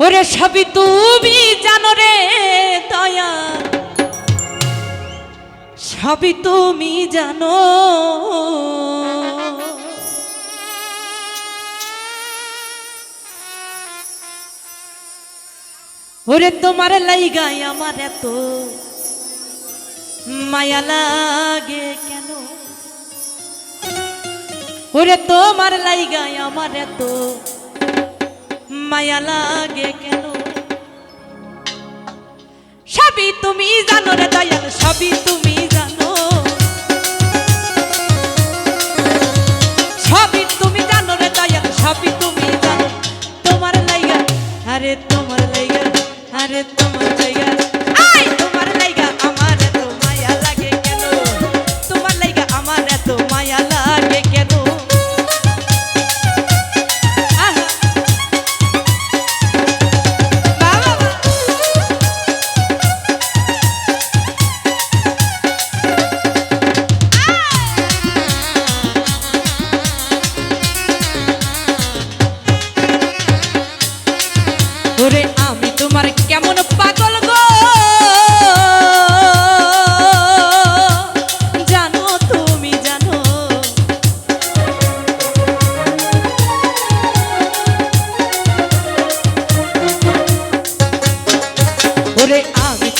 ওরে সবই তুমি জানো রে দয়া। সবই তুমি জানো। ওরে তোমার লাইগাই আমার এত মায়া লাগে কেন? ওরে তোমার লাইগাই আমার এত মায়া লাগে কেন? সবই তুমি জানো রে দয়াল, সবই তুমি জানো। সবই তুমি জানো রে দয়াল, সবই তুমি জানো। তোমার লাইগা, আরে তো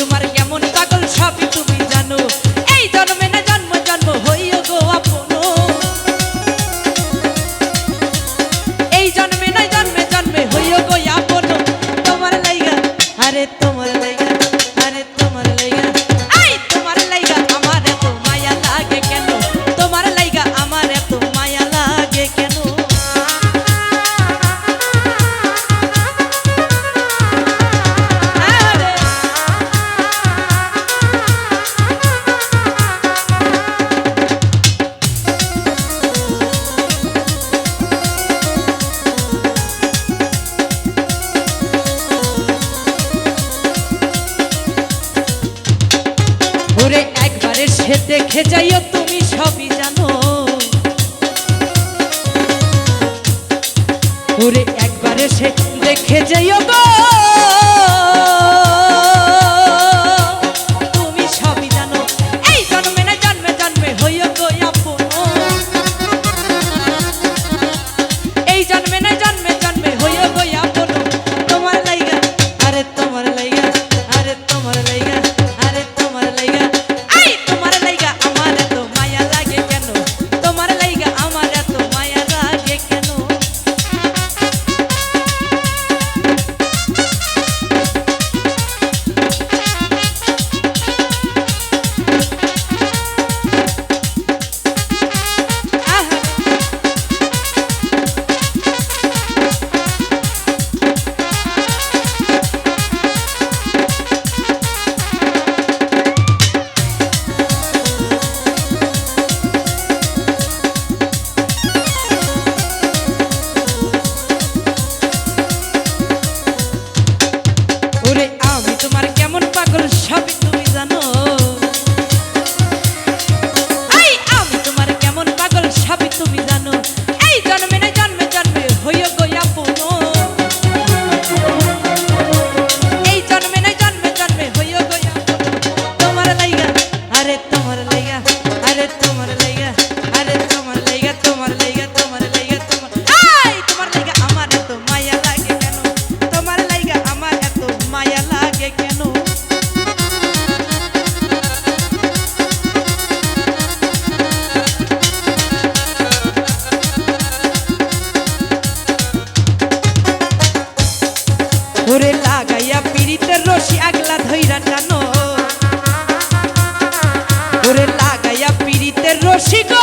তোমার কেমন পাগল সবই তুমি জানো। এই জন্মে না জন্ম জন্ম হইও গো আপন এই জন্মে না জন্মে জন্মে হইও গো আপন তোমার লাইগা, আরে তোমার লাইগা। রেখে যাইও তুমি সবই জানো। ওরে একবারে সে দেখে যাইও গো। সকল সব ওরে লাগাইয়া পিড়িতের রশি আগলা ধৈরা টানো। ওরে লাগাইয়া পিড়িতের রশি গো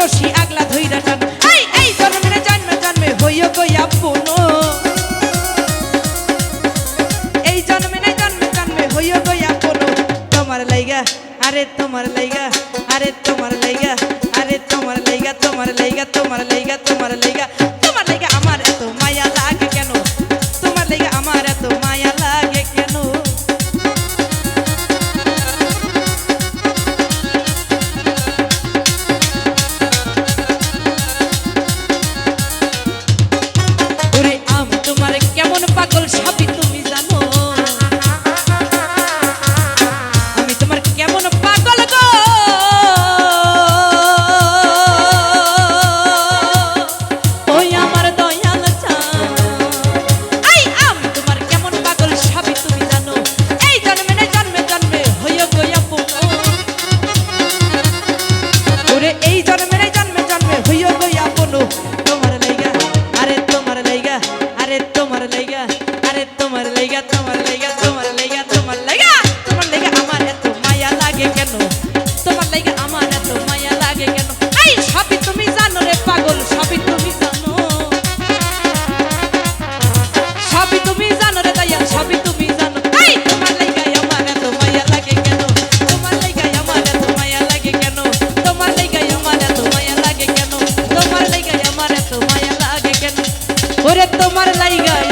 রশি আগলা ধইরা টান এই এই জন্মে জন্মে জন্মে, হইও কইয়া পুনো এই জন্মে না জন্মে জন্মে, হইও কইয়া পুনো তোমার লাইগা, আরে তোমার লাইগা, আরে তোমার লাইগা, আরে তোমার লাইগা তোমার লাইগা তোমার লাইগা তোমার লাইগা। লাইগা, আরে তোমার লাইগা তোমার লাইগা তোমার লাইগা তোমার লাইগা তোমার লাইগা আমার এত মায়া লাগে কেন? তোমার লাইগা আমার এত মায়া লাগে কেন? এই, সবই তুমি জানো রে পাগল, সবই তুমি জানো। সবই তুমি জানো রে দয়াল সবই তুমি জানো। এই, তোমার লাইগাই আমার এত মায়া লাগে কেন? তোমার লাইগাই আমার এত মায়া লাগে কেন? তোমার লাইগাই আমার এত মায়া লাগে কেন? তোমার লাইগাই আমার এত মায়া লাগে কেন? ওরে তোমার লাইগাই